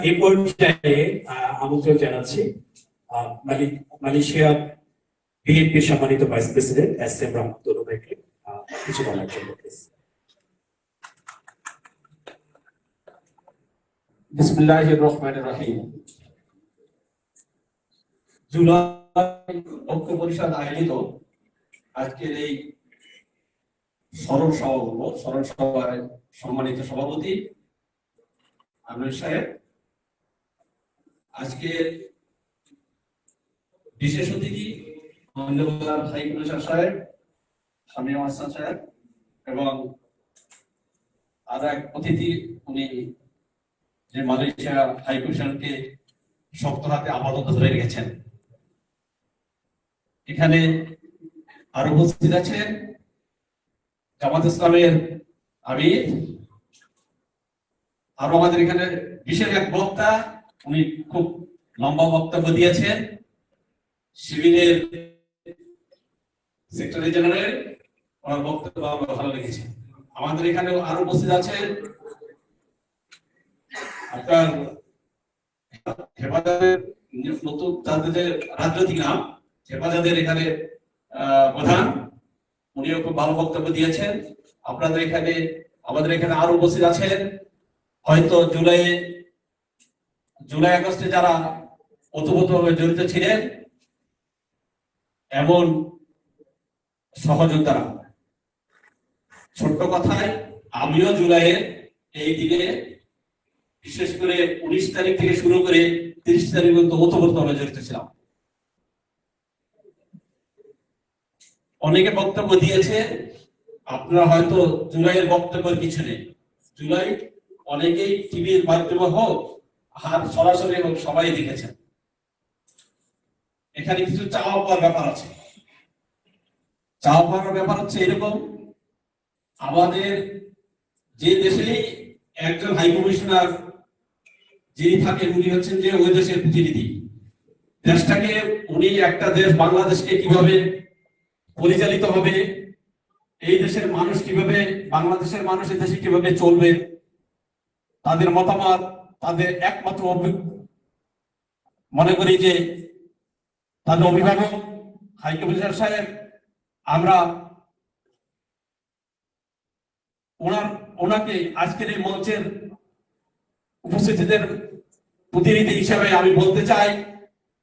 এই পর্যায়ে আমন্ত্রণ জানাচ্ছি মালয়েশিয়া বিএনপির সম্মানিত vice president S M Rahmatullah কিছু বলার জন্য আজকের এই সম্মানিত সভাপতি আমির সাহেব আজকে বিশেষ অতিথি মহেন্দ্রবাজার হাই কমিশনার সাহেব শামিয়া হাসান সাহেব, এবং আর এক অতিথি, উনি যে মালয়েশিয়া হাইকমিশনকে শক্ত হাতে আপাতত ধরে রেখেছেন। এখানে আরও উপস্থিত আছেন জামাত ইসলামের আমির, আরও আমাদের এখানে বিশেষ এক বক্তা উনি খুব লম্বা বক্তব্য দিয়েছেন। শিবিরের সেক্রেটারি জেনারেল ওনার বক্তব্য আমার ভালো লেগেছে। আমাদের এখানে আরও উপস্থিত আছেন। আপনার হেফাজতের নতুন তাদের রাজনৈতিক নাম, হেফাজতের এখানে প্রধান, উনিও খুব ভালো বক্তব্য দিয়েছেন। আপনাদের এখানে, আমাদের এখানে আরও উপস্থিত আছেন। হয়তো জুলাই জুলাই আগস্টে যারা ওতপ্রোতভাবে জড়িত ছিলেন, এমন সহযোদ্ধারা। ছোট্ট কথায়, আমিও জুলাইয়ের এই দিনে বিশেষ করে উনিশ তারিখ থেকে শুরু করে তিরিশ তারিখ পর্যন্ত ওতপ্রোতভাবে জড়িত ছিলাম। অনেকে বক্তব্য দিয়েছে, আপনারা হয়তো জুলাইয়ের বক্তব্যের কিছু নেই জুলাই অনেকেই টিভির মাধ্যমে হোক হাত সরাসরি হোক সবাই দেখেছেন। এখানে কিছু চাওয়া পাওয়ার ব্যাপার আছে। চাওয়া পাওয়ার ব্যাপার হচ্ছে এরকম, আমাদের যে দেশেই একজন হাই কমিশনার যিনি থাকেন, উনি হচ্ছেন যে ওই দেশের প্রতিনিধি। দেশটাকে উনি একটা দেশ বাংলাদেশকে কীভাবে পরিচালিত হবে, এই দেশের মানুষ কীভাবে, বাংলাদেশের মানুষ এই দেশে কীভাবে চলবে, তাদের মতামত তাদের একমাত্র মনে করি যে তাদের অভিভাবক হাই কমিশনার সাহেব, আমরা ওনার, ওনাকে আজকের এই মঞ্চের উপস্থিতিদের প্রতিনিধি হিসেবে আমি বলতে চাই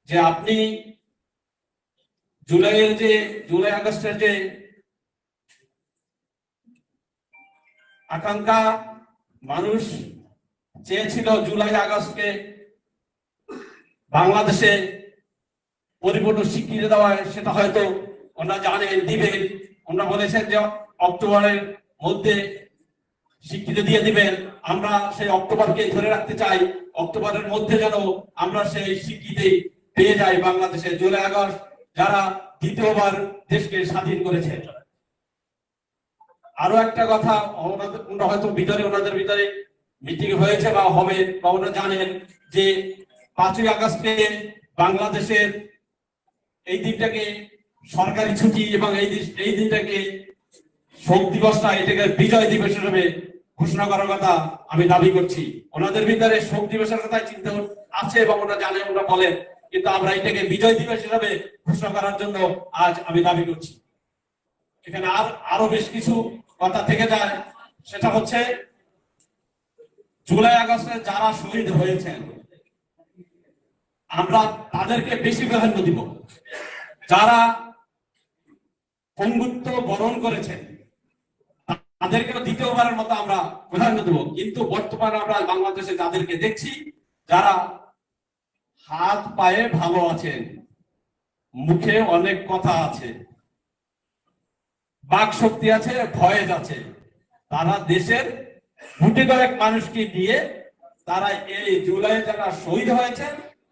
যে আপনি জুলাইয়ের যে, জুলাই আগস্টের যে আকাঙ্ক্ষা, মানুষ চেয়েছিল জুলাই আগস্টকে বাংলাদেশে পরিপূর্ণ স্বীকৃতি দেওয়া, সেটা হয়তো ওনারা জানেন, দিবেন। ওনারা বলেছেন যে অক্টোবরের মধ্যে স্বীকৃতি দিয়ে দিবেন। আমরা সেই অক্টোবরকে ধরে রাখতে চাই। অক্টোবরের মধ্যে যেন আমরা সেই স্বীকৃতি পেয়ে যাই বাংলাদেশে। জুলাই আগস্ট যারা দ্বিতীয়বার দেশকে স্বাধীন করেছে। আরও একটা কথা, ওনাদের হয়তো ভিতরে, ওনাদের ভিতরে মিটিং হয়েছে বা হবে, বা ওনারা জানেন যে পাঁচই আগস্টে বাংলাদেশের এই দিনটাকে সরকারি ছুটি এবং এই এই দিনটাকে শোক দিবসটা এটাকে বিজয় দিবস হিসেবে ঘোষণা করার কথা আমি দাবি করছি। ওনাদের ভিতরে শোক দিবসের কথা চিন্তা আছে এবং ওরা জানে, ওরা বলেন কিন্তু আমরা এটাকে বিজয় দিবস হিসাবে ঘোষণা করার জন্য আজ আমি দাবি করছি। এখানে আর, আরও বেশ কিছু কথা থেকে যায়। সেটা হচ্ছে জুলাই আগস্টে যারা শহীদ হয়েছেন, আমরা তাদেরকে বেশি প্রাধান্য দিব। যারা পঙ্গুত্ব বরণ করেছেন, তাদেরকেও দ্বিতীয়বারের মতো আমরা প্রাধান্য দেব। কিন্তু বর্তমানে আমরা বাংলাদেশে যাদেরকে দেখছি, যারা হাত পায়ে ভালো আছেন, মুখে অনেক কথা আছে বাক শক্তি আছে, ভয়েস আছে, তারা দেশের গুটি কয়েক মানুষকে দিয়ে তারা এই জুলাই যারা শহীদ হয়েছে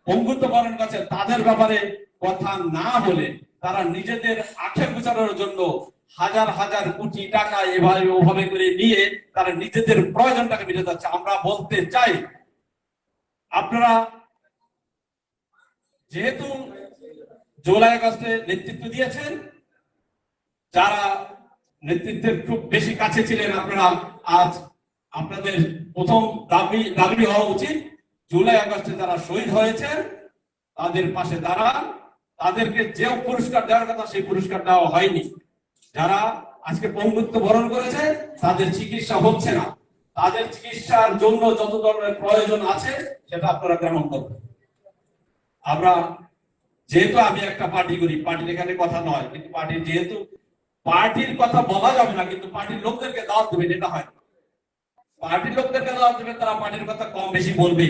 পঙ্গুত্ব করছে, তাদের ব্যাপারে কথা না বলে তারা নিজেদের আখের গুছানোর জন্য হাজার হাজার কোটি টাকা এভাবে ওভাবে করে নিয়ে তারা নিজেদের প্রয়োজনটাকে মিটে যাচ্ছে। আমরা বলতে চাই, আপনারা যেহেতু জুলাই আগস্টে নেতৃত্ব দিয়েছেন, যারা নেতৃত্বের খুব বেশি কাছে ছিলেন আপনারা আজ আপনাদের প্রথম দাবি দাবি হওয়া উচিত। জুলাই আগস্টে যারা শহীদ হয়েছে, তাদের পাশে দাঁড়ান। তাদেরকে যে পুরস্কার দেওয়ার কথা, সেই পুরস্কার দেওয়া হয়নি। যারা আজকে পঙ্গুত্ব বরণ করেছে, তাদের চিকিৎসা হচ্ছে না। তাদের চিকিৎসার জন্য যত ধরনের প্রয়োজন আছে, সেটা আপনারা গ্রহণ করবেন। আমরা যেহেতু আমি একটা পার্টি করি, পার্টির এখানে কথা নয়, কিন্তু পার্টির যেহেতু, পার্টির কথা বলা যাবে না, কিন্তু পার্টির লোকদেরকে দাওয়াত দেবেন, এটা হয়। পার্টির লোকদেরকে দাওয়াত দেবেন? তারা পার্টির কথা কম বেশি বলবে।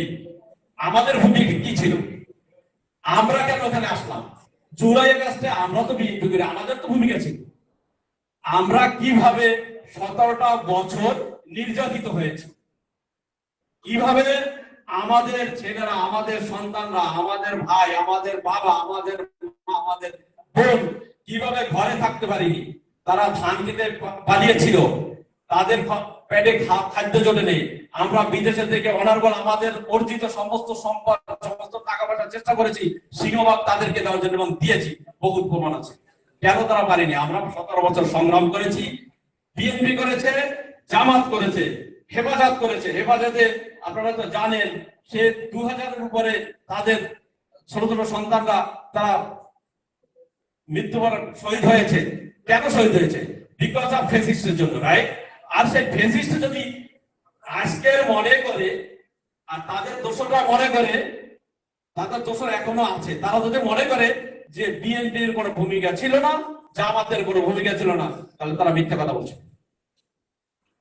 আমাদের ভূমিকা কি ছিল? আমরা কেন ওখানে আসলাম? জুলাই আগস্টে আমরা তো বিএনপি করি, আমাদের তো ভূমিকা ছিল। আমরা কীভাবে সতেরোটা বছর নির্যাতিত হয়েছে? কীভাবে আমাদের ছেলেরা, আমাদের সন্তানরা, আমাদের ভাই, আমাদের বাবা, আমাদের আমাদের বোন কীভাবে ঘরে থাকতে পারিনি? তারা ধান খেতে পালিয়েছিল তাদের পেটে খাদ্য জোটে নেই। আমরা বিদেশে থেকে অনার্গল আমাদের অর্জিত সমস্ত সম্পদ, সমস্ত টাকা পয়সা চেষ্টা করেছি, সিংহভাগ তাদেরকে দেওয়ার জন্য এবং দিয়েছি, বহুত প্রমাণ আছে। কেন তারা পারেনি? আমরা সতেরো বছর সংগ্রাম করেছি, বিএনপি করেছে, জামাত করেছে, হেফাজত করেছে। হেফাজতে আপনারা তো জানেন, সে দু হাজারের উপরে তাদের ছোট ছোট সন্তানরা তারা মৃত্যুবরণ শহীদ হয়েছে। কেন শহীদ হয়েছে? বিকজ অফ ফেসিস্টের জন্য রাইট আর সেই ফেসিস্ট যদি আজকের মনে করে, আর তাদের দোষরা মনে করে, তাদের দোষর এখনও আছে। তারা যদি মনে করে যে বিএনপির কোনো ভূমিকা ছিল না, জামাতের কোনো ভূমিকা ছিল না, তাহলে তারা মিথ্যা কথা বলছে।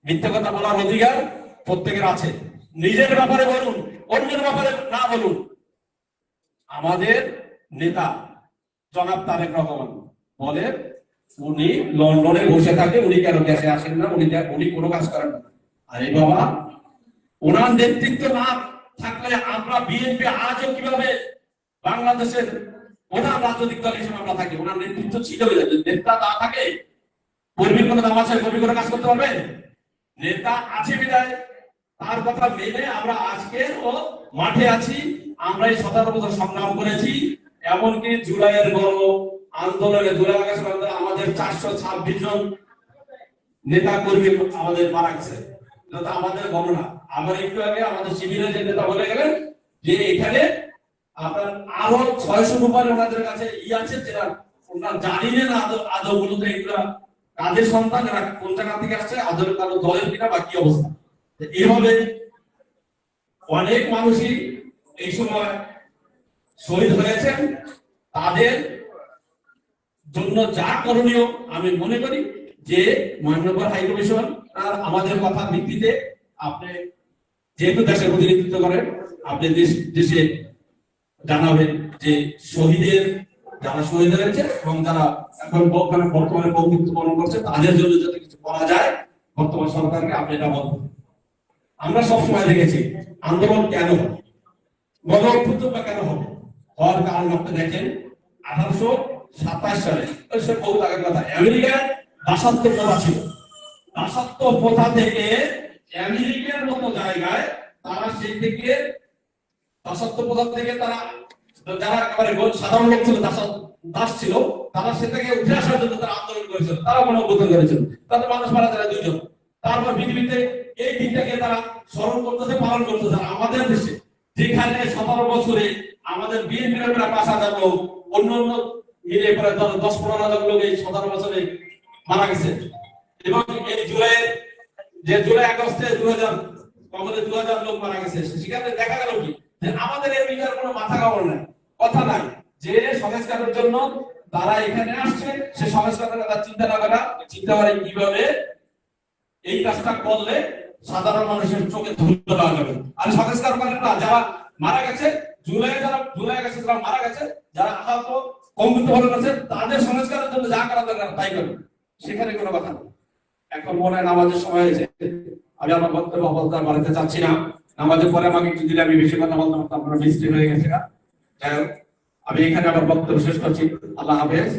মিথ্যা কথা বলার অধিকার প্রত্যেকের আছে। নিজের ব্যাপারে বলুন, অন্যের ব্যাপারে না বলুন। আমাদের নেতা জনাব তারেক রহমান বলে উনি লন্ডনে বসে থাকে, উনি কেন দেশে আসেন না? উনি উনি কোনো কাজ করেন না। আরে বাবা, ওনার নেতৃত্ব না থাকলে আমরা বিএনপি আজও কীভাবে বাংলাদেশের প্রধান রাজনৈতিক দল হিসেবে আমরা থাকি? ওনার নেতৃত্ব ছিল নেতা না থাকে, কর্মীর কোনো দাম আছে? কর্মী কোনো কাজ করতে পারবে? নেতা আছে বিদায় তার কথা মেনে আমরা আজকে ও মাঠে আছি। আমরা এই সতেরো বছর সংগ্রাম করেছি। এমনকি জুলাইয়ের গণ আন্দোলনে জুলাই আগস্ট আমাদের চারশো ছাব্বিশ জন নেতা কর্মী আমাদের গেছে। আমাদের গণনা। আবার একটু আগে আমাদের শিবিরে যে নেতা বলে গেলেন যে এখানে আপনার আরও ছয়শো ওনাদের কাছে ই আছে যেটা ওনারা আদৌ আদৌ কাদের সন্তান, এরা কোন জায়গা থেকে আসছে, আদৌ কারও দলের কিনা বা কি অবস্থা। এইভাবে অনেক মানুষই এই সময় শহীদ হয়েছেন। তাদের জন্য যা করণীয় আমি মনে করি যে মহানগর হাই কমিশন, আর আমাদের কথা ভিত্তিতে আপনি যেহেতু দেশের প্রতিনিধিত্ব করেন, আপনি দেশ জানাবেন যে শহীদের যারা শহীদ হয়েছে এবং যারা এখন বর্তমানে বর্তমানে বন্ধুত্ব পালন করছে, তাদের জন্য যাতে কিছু করা যায়, বর্তমান সরকারকে আপনি এটা বলবেন আমরা সবসময় দেখেছি, আন্দোলন কেন গণ কেন হবে? হওয়ার কারণ আপনি দেখেন, আঠারোশো সাতাশ সালে। সে বহু আগের কথা, আমেরিকার দাসত্ব প্রথা ছিল। দাসত্ব প্রথা থেকে? আমেরিকার মতো জায়গায় তারা সেই থেকে দাসত্ব প্রথা থেকে তারা, যারা একেবারে সাধারণ লোক ছিল দাস ছিল, তারা সে থেকে উঠে আসার জন্য তারা আন্দোলন করেছিল। তারা কোনো অভ্যুত্থান করেছিল। তাদের মানুষ মারা যায় দুইজন। তারপর পৃথিবীতে এই দিনটাকে তারা স্মরণ করতেছে, পালন করতেছে। আমাদের দেশে যেখানে সতেরো বছরে আমাদের বিএনপির প্রায় পাঁচ হাজার লোক অন্য অন্য মিলে প্রায় দশ পনেরো হাজার লোক এই সতেরো বছরে মারা গেছে। এবং এই জুলাই, যে জুলাই আগস্টে দু হাজার আমাদের দু হাজার লোক মারা গেছে। সেখানে দেখা গেল কি? আমাদের এই বিচার কোনো মাথা কামড় নাই। কথা নাই। যে সংস্কারের জন্য তারা এখানে আসছে, সে সংস্কারের কথা চিন্তা না করা, চিন্তা করে কীভাবে এই কাজটা করলে সাধারণ মানুষের চোখে ধুলো দেওয়া যাবে। আর সংস্কার যারা মারা গেছে, জুলাই যারা, জুলাই গেছে যারা মারা গেছে, যারা আহত কম্পিত ভালো গেছে তাদের সংস্কারের জন্য যা করা দরকার তাই করবে সেখানে কোনো কথা নেই। এখন মনে হয় নামাজের সময় হয়েছে। আমি আমার বক্তব্য আর বাড়াতে চাচ্ছি না। নামাজের পরে আমাকে একটু দিলে আমি বেশি কথা বলতে পারতাম আপনার মিস্ত্রি হয়ে গেছে না যাই হোক, আমি এখানে আমার বক্তব্য শেষ করছি। আল্লাহ হাফেজ।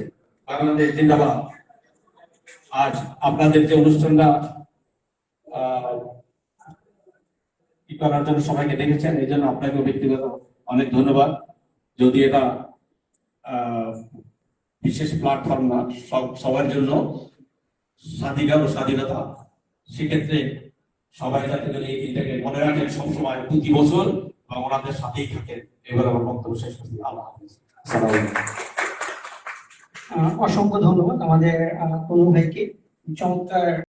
বাংলাদেশ জিন্দাবাদ। আজ আপনাদের যে অনুষ্ঠানটা করার জন্য সবাইকে দেখেছেন এই জন্য আপনাকে ব্যক্তিগত অনেক ধন্যবাদ। যদি এটা বিশেষ প্ল্যাটফর্ম না সব সবার জন্য স্বাধিকার ও স্বাধীনতা। সেক্ষেত্রে সবাই যাতে করে এই দিনটাকে মনে রাখেন সবসময় প্রতি বছর বা ওনাদের সাথেই থাকেন। এবার আমার বক্তব্য শেষ করছি। আল্লাহ অসংখ্য ধন্যবাদ আমাদের তনু ভাইকে। চমৎকার